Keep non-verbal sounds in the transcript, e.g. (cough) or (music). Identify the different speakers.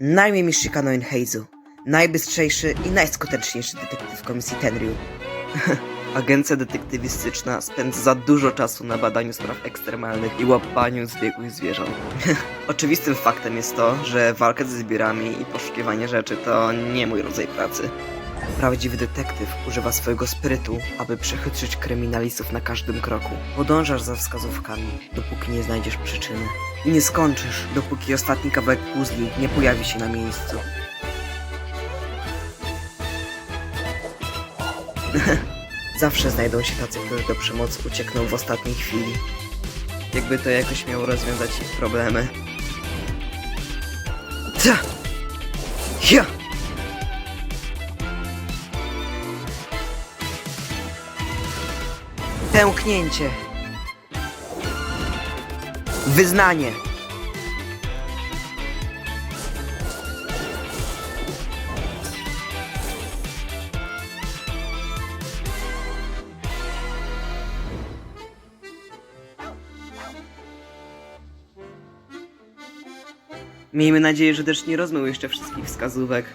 Speaker 1: Na imię mi Shikanoin Heizu. Najbystrzejszy i najskuteczniejszy detektyw komisji Tenryu. (laughs) Agencja detektywistyczna spędza za dużo czasu na badaniu spraw ekstremalnych i łapaniu zbiegłych zwierząt. (laughs) Oczywistym faktem jest to, że walka ze zbiorami i poszukiwanie rzeczy to nie mój rodzaj pracy. Prawdziwy detektyw używa swojego sprytu, aby przechytrzyć kryminalistów na każdym kroku. Podążasz za wskazówkami, dopóki nie znajdziesz przyczyny. I nie skończysz, dopóki ostatni kawałek puzli nie pojawi się na miejscu. (laughs) Zawsze znajdą się tacy, którzy do przemocy uciekną w ostatniej chwili. Jakby to jakoś miało rozwiązać ich problemy. Ta! Ja! Pęknięcie. Wyznanie. Miejmy nadzieję, że też nie rozmył jeszcze wszystkich wskazówek.